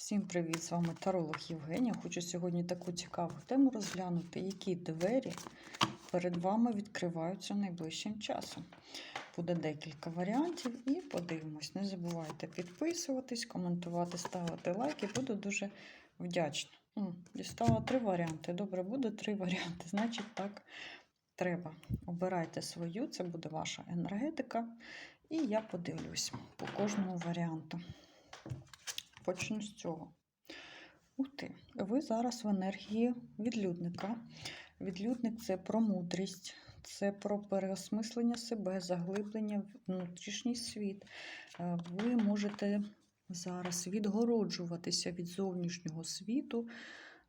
Всім привіт! З вами Таролог Євгенія. Хочу сьогодні таку цікаву тему розглянути, які двері перед вами відкриваються найближчим часом. Буде декілька варіантів і подивимось. Не забувайте підписуватись, коментувати, ставити лайки. Буду дуже вдячна. Дістала три варіанти. Добре, буде три варіанти. Значить, так треба. Обирайте свою, це буде ваша енергетика. І я подивлюсь по кожному варіанту. Почну з цього. Ух ти, ви зараз в енергії відлюдника. Відлюдник це про мудрість, це про переосмислення себе, заглиблення в внутрішній світ. Е, Ви можете зараз відгороджуватися від зовнішнього світу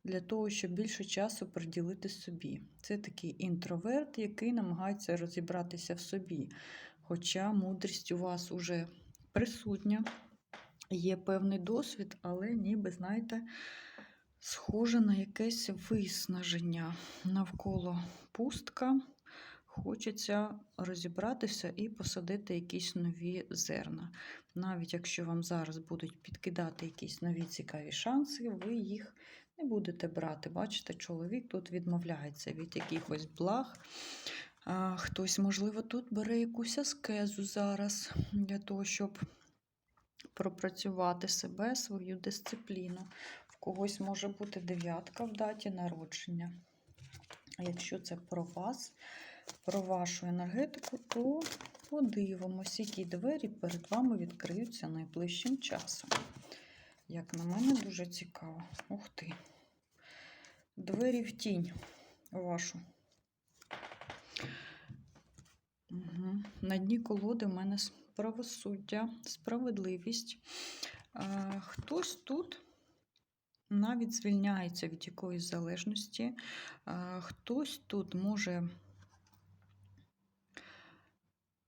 для того, щоб більше часу приділити собі. Це такий інтроверт, який намагається розібратися в собі. Хоча мудрість у вас уже присутня, є певний досвід, але ніби, знаєте, схоже на якесь виснаження навколо пустка. Хочеться розібратися і посадити якісь нові зерна. Навіть якщо вам зараз будуть підкидати якісь нові цікаві шанси, ви їх не будете брати. Бачите, чоловік тут відмовляється від якихось благ. Хтось, можливо, тут бере якусь аскезу зараз для того, щоб пропрацювати себе, свою дисципліну. В когось може бути дев'ятка в даті народження. Якщо це про вас, про вашу енергетику, то подивимось, які двері перед вами відкриються найближчим часом. Як на мене, дуже цікаво. Ух ти. Двері в тінь вашу. Угу. На дні колоди в мене правосуддя, справедливість. Е, Хтось тут навіть звільняється від якоїсь залежності, Е, хтось тут може,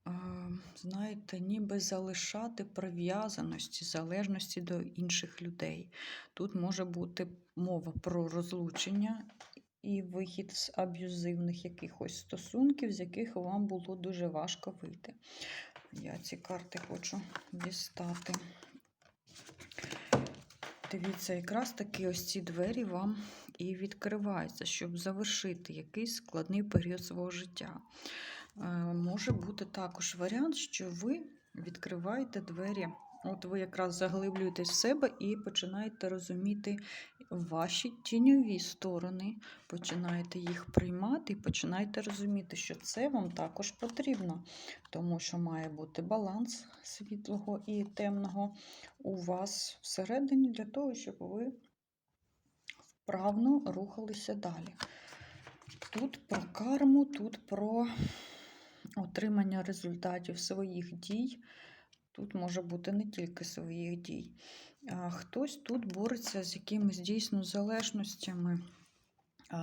е, знаєте, ніби залишати прив'язаності, залежності до інших людей. Тут може бути мова про розлучення і вихід з аб'юзивних якихось стосунків, з яких вам було дуже важко вийти. Я ці карти хочу дістати. Дивіться, якраз таки ось ці двері вам і відкриваються, щоб завершити якийсь складний період свого життя. Е, Може бути також варіант, що ви відкриваєте двері. От ви якраз заглиблюєтесь в себе і починаєте розуміти ваші тіньові сторони, починаєте їх приймати і починаєте розуміти, що це вам також потрібно, тому що має бути баланс світлого і темного у вас всередині для того, щоб ви вправно рухалися далі. Тут про карму, тут про отримання результатів своїх дій. Тут може бути не тільки своїх дій. Хтось тут бореться з якимись дійсно залежностями,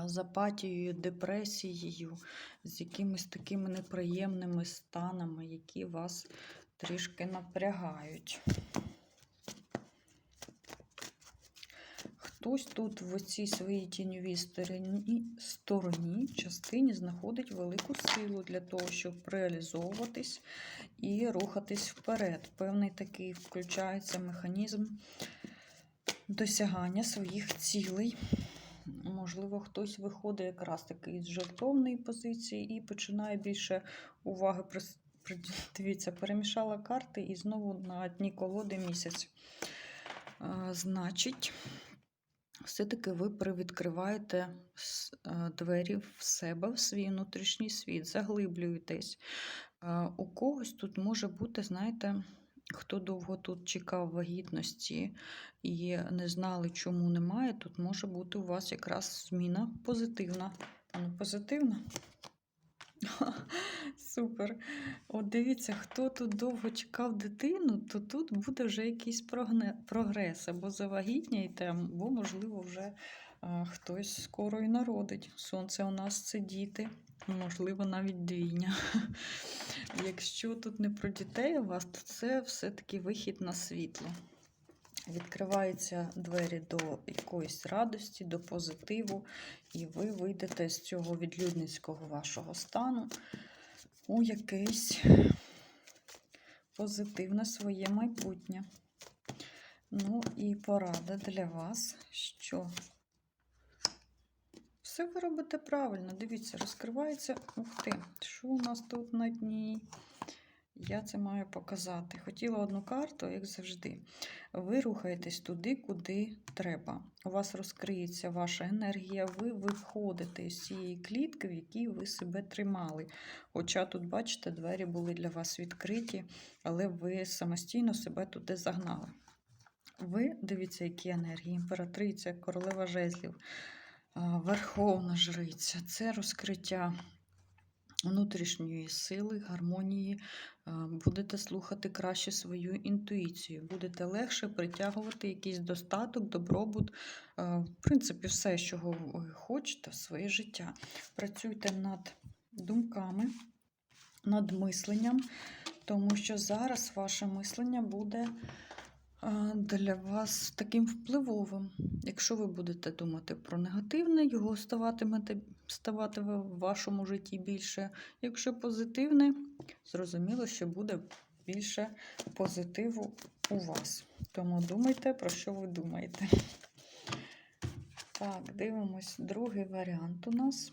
з апатією, депресією, з якимись такими неприємними станами, які вас трішки напрягають. Хтось тут в цій своїй тіньовій стороні, стороні частині знаходить велику силу для того, щоб реалізовуватись і рухатись вперед. Певний такий включається механізм досягання своїх цілей. Можливо, хтось виходить якраз таки з жертовної позиції і починає більше уваги Дивіться, перемішала карти і знову на дні колоди місяць. Значить, все-таки ви привідкриваєте е, двері в себе, в свій внутрішній світ, заглиблюєтесь. Е, У когось тут може бути, знаєте, хто довго тут чекав вагітності і не знали, чому немає, тут може бути у вас якраз зміна позитивна. Позитивна? Супер. От дивіться, хто тут довго чекав дитину, то тут буде вже якийсь прогрес. Або завагітняйте, або, можливо, вже а, хтось скоро і народить. Сонце у нас це діти, можливо, навіть двійня. Якщо тут не про дітей у вас, то це все-таки вихід на світло. Відкриваються двері до якоїсь радості, до позитиву, і ви вийдете з цього відлюдницького вашого стану у якесь позитивне своє майбутнє. Ну і порада для вас, що все ви робите правильно. Дивіться, розкривається. Ух ти, що у нас тут на дні? Я це маю показати. Хотіла одну карту, як завжди. Ви рухаєтесь туди, куди треба. У вас розкриється ваша енергія, ви виходите з цієї клітки, в якій ви себе тримали. Хоча тут, бачите, двері були для вас відкриті, але ви самостійно себе туди загнали. Ви дивіться, які енергії, імператриця, королева жезлів, верховна жриця це розкриття внутрішньої сили, гармонії. Будете слухати краще свою інтуїцію, будете легше притягувати якийсь достаток, добробут, в принципі, все, чого ви хочете в своє життя. Працюйте над думками, над мисленням, тому що зараз ваше мислення буде для вас таким впливовим. Якщо ви будете думати про негативне, його ставатимете, ставатиме в вашому житті більше. Якщо позитивне, зрозуміло, що буде більше позитиву у вас. Тому думайте, про що ви думаєте. Так, дивимось другий варіант у нас.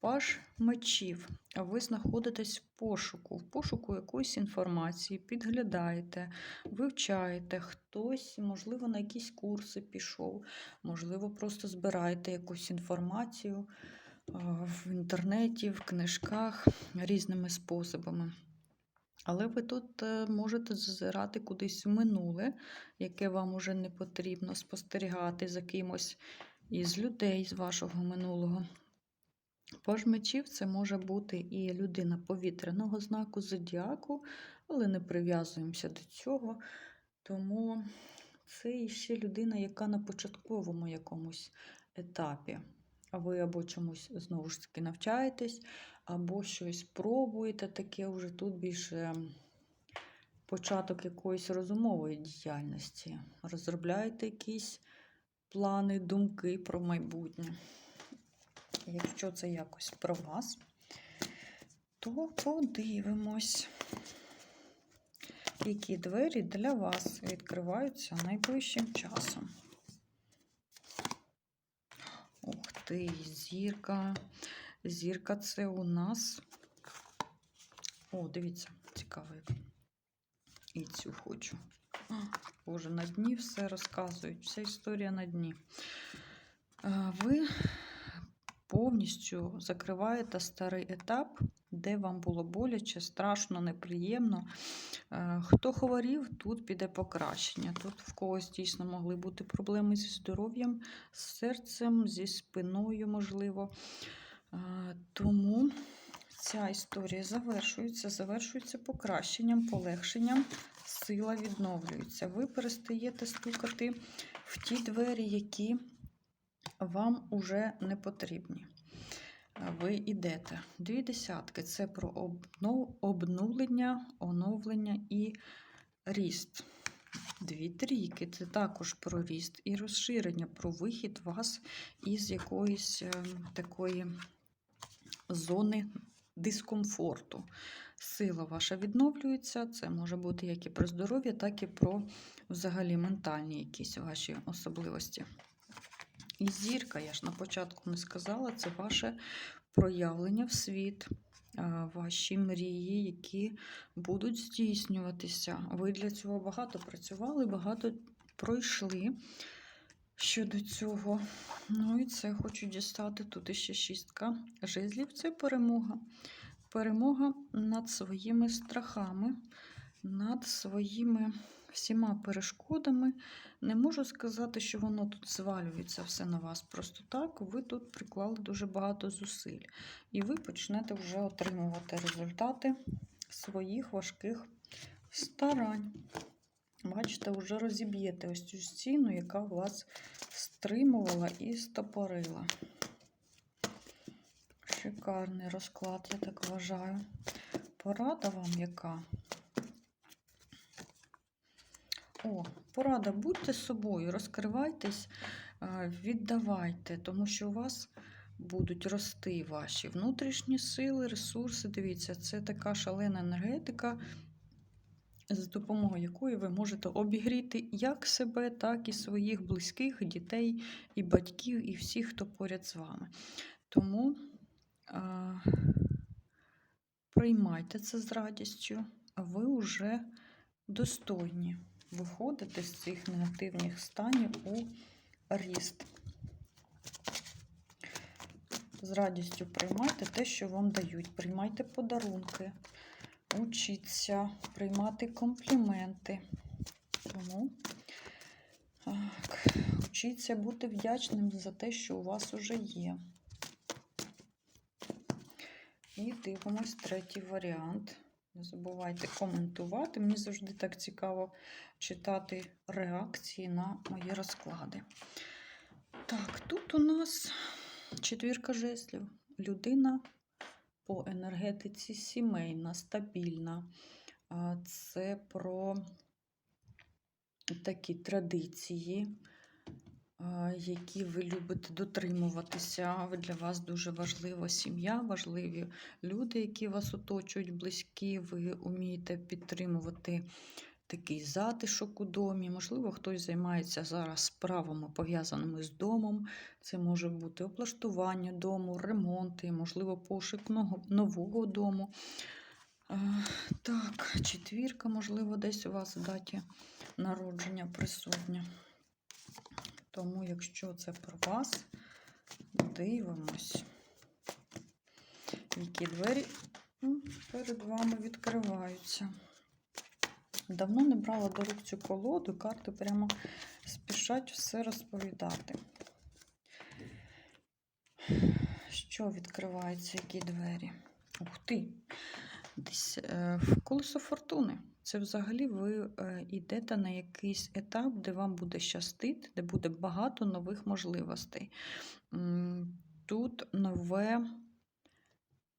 Паш мечів. Ви знаходитесь в пошуку, в пошуку якоїсь інформації, підглядаєте, вивчаєте, хтось, можливо, на якісь курси пішов, можливо, просто збираєте якусь інформацію в інтернеті, в книжках різними способами. Але ви тут е, можете зазирати кудись в минуле, яке вам уже не потрібно, спостерігати за кимось із людей з вашого минулого. Паж мечів це може бути і людина повітряного знаку зодіаку, але не прив'язуємося до цього. Тому це іще людина, яка на початковому якомусь етапі. А ви або чомусь знову ж таки навчаєтесь, або щось пробуєте таке вже тут більше початок якоїсь розумової діяльності. Розробляєте якісь плани, думки про майбутнє. Якщо це якось про вас, то подивимось, які двері для вас відкриваються найближчим часом. Ух ти, зірка. Зірка це у нас. О, дивіться, цікаво. І цю хочу. Боже, на дні все розказують. Вся історія на дні. Ви повністю закриваєте старий етап, де вам було боляче, страшно, неприємно. Е, Хто хворів, тут піде покращення. Тут в когось дійсно могли бути проблеми зі здоров'ям, з серцем, зі спиною, можливо. Е, Тому ця історія завершується, завершується покращенням, полегшенням, сила відновлюється. Ви перестаєте стукати в ті двері, які вам уже не потрібні. Ви йдете. Дві десятки це про обнулення, оновлення і ріст. Дві трійки це також про ріст і розширення, про вихід вас із якоїсь е, такої зони дискомфорту. Сила ваша відновлюється. Це може бути як і про здоров'я, так і про взагалі ментальні якісь ваші особливості. І зірка, я ж на початку не сказала, це ваше проявлення в світ, ваші мрії, які будуть здійснюватися. Ви для цього багато працювали, багато пройшли щодо цього. Ну і це хочу дістати. Тут іще шістка жезлів це перемога. Перемога над своїми страхами, над своїми всіма перешкодами. Не можу сказати, що воно тут звалюється все на вас просто так. Ви тут приклали дуже багато зусиль. І ви почнете вже отримувати результати своїх важких старань. Бачите, вже розіб'єте ось цю стіну, яка вас стримувала і стопорила. Шикарний розклад, я так вважаю. Порада вам яка? О, порада, будьте собою, розкривайтесь, е, віддавайте, тому що у вас будуть рости ваші внутрішні сили, ресурси. Дивіться, це така шалена енергетика. за допомогою якої ви можете обігріти як себе, так і своїх близьких, дітей, і батьків, і всіх, хто поряд з вами. Тому а, приймайте це з радістю, а ви вже достойні виходити з цих негативних станів у ріст. З радістю приймайте те, що вам дають. Приймайте подарунки, учіться, приймати компліменти. Тому так, учіться бути вдячним за те, що у вас уже є. І дивимось третій варіант. Не забувайте коментувати. Мені завжди так цікаво читати реакції на мої розклади. Так, тут у нас четвірка жезлів. Людина по енергетиці сімейна, стабільна. Це про такі традиції, які ви любите дотримуватися. Для вас дуже важлива сім'я, важливі люди, які вас оточують, близькі. Ви вмієте підтримувати такий затишок у домі. Можливо, хтось займається зараз справами, пов'язаними з домом. Це може бути облаштування дому, ремонти, можливо, пошук нового- дому. Так, четвірка, можливо, десь у вас в даті народження присутня. Тому, якщо це про вас, дивимось, які двері перед вами відкриваються. Давно не брала до рук цю колоду, карти прямо спішать все розповідати. Що відкривається, які двері? Ух ти! Десь е, в колесо фортуни. Це взагалі ви е, йдете на якийсь етап, де вам буде щастити, де буде багато нових можливостей. Тут нове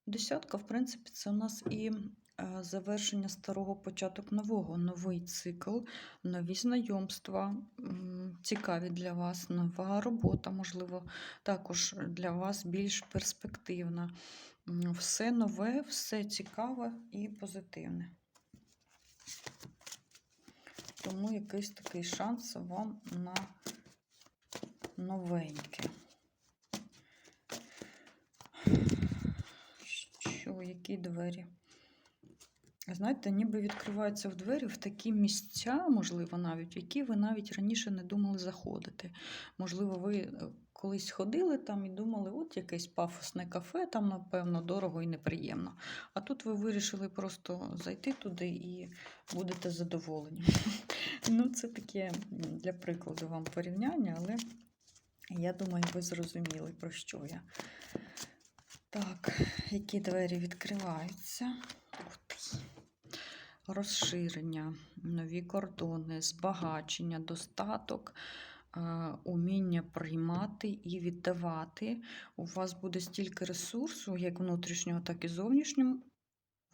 десятка, в принципі, це у нас і е, завершення старого початок нового, новий цикл, нові знайомства, цікаві для вас, нова робота, можливо, також для вас більш перспективна. Все нове, все цікаве і позитивне. Тому якийсь такий шанс вам на новеньке. Що, які двері? Знаєте, ніби відкриваються в двері в такі місця, можливо, навіть, які ви навіть раніше не думали заходити. Можливо, ви е, колись ходили там і думали, от якесь пафосне кафе, там, напевно, дорого і неприємно. А тут ви вирішили просто зайти туди і будете задоволені. Ну, це таке для прикладу вам порівняння, але я думаю, ви зрозуміли, про що я. Так, які двері відкриваються? Розширення, нові кордони, збагачення, достаток, уміння приймати і віддавати. У вас буде стільки ресурсу, як внутрішнього, так і зовнішнього,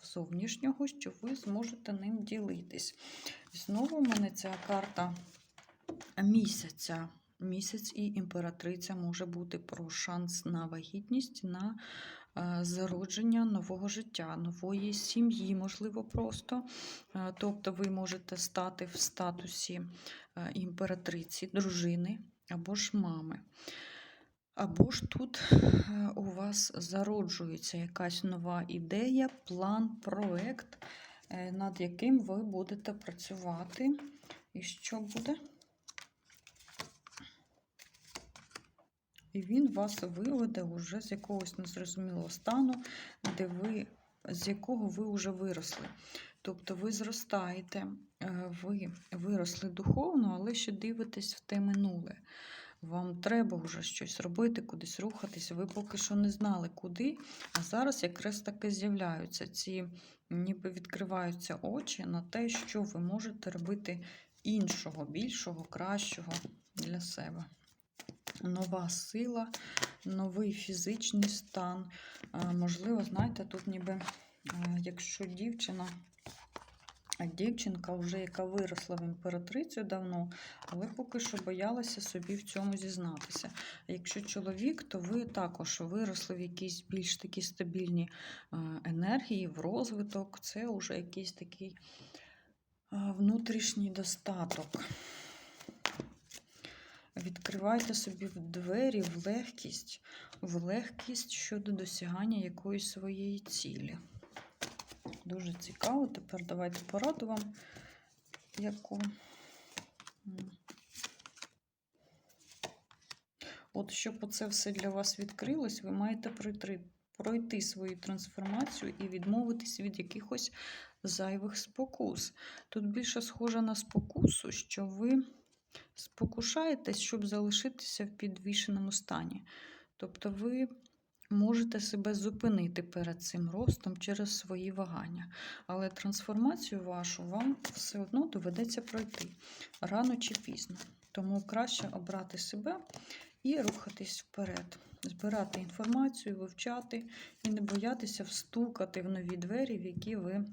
зовнішнього, що ви зможете ним ділитись. Знову в мене ця карта місяця. Місяць і імператриця може бути про шанс на вагітність, на е, зародження нового життя, нової сім'ї, можливо, просто. Е, Тобто ви можете стати в статусі е, імператриці, дружини або ж мами. Або ж тут е, у вас зароджується якась нова ідея, план, проект, е, над яким ви будете працювати. І що буде? І він вас виведе уже з якогось незрозумілого стану, де ви, з якого ви вже виросли. Тобто ви зростаєте, е, ви виросли духовно, але ще дивитесь в те минуле. Вам треба вже щось робити, кудись рухатись. Ви поки що не знали, куди. А зараз якраз таки з'являються ці, ніби відкриваються очі на те, що ви можете робити іншого, більшого, кращого для себе нова сила, новий фізичний стан. Е, Можливо, знаєте, тут ніби, е, якщо дівчина, а дівчинка вже яка виросла в імператрицю давно, але поки що боялася собі в цьому зізнатися. Якщо чоловік, то ви також виросли в якісь більш такі стабільні е, енергії, в розвиток. Це вже якийсь такий внутрішній достаток. Відкривайте собі в двері в легкість, в легкість щодо досягання якоїсь своєї цілі. Дуже цікаво. Тепер давайте пораду вам, яку. От щоб оце все для вас відкрилось, ви маєте пройти, пройти свою трансформацію і відмовитись від якихось зайвих спокус. Тут більше схоже на спокусу, що ви спокушаєтесь, щоб залишитися в підвішеному стані. Тобто ви можете себе зупинити перед цим ростом через свої вагання. Але трансформацію вашу вам все одно доведеться пройти рано чи пізно. Тому краще обрати себе і рухатись вперед, збирати інформацію, вивчати і не боятися встукати в нові двері, в які ви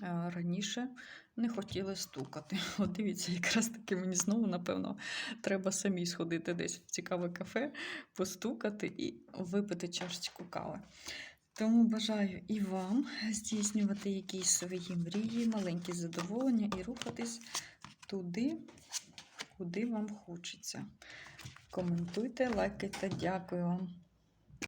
раніше не хотіли стукати. От дивіться, якраз таки мені знову, напевно, треба самі сходити десь в цікаве кафе, постукати і випити чашечку кави. Тому бажаю і вам здійснювати якісь свої мрії, маленькі задоволення і рухатись туди, куди вам хочеться. Коментуйте, лайкайте. Дякую вам.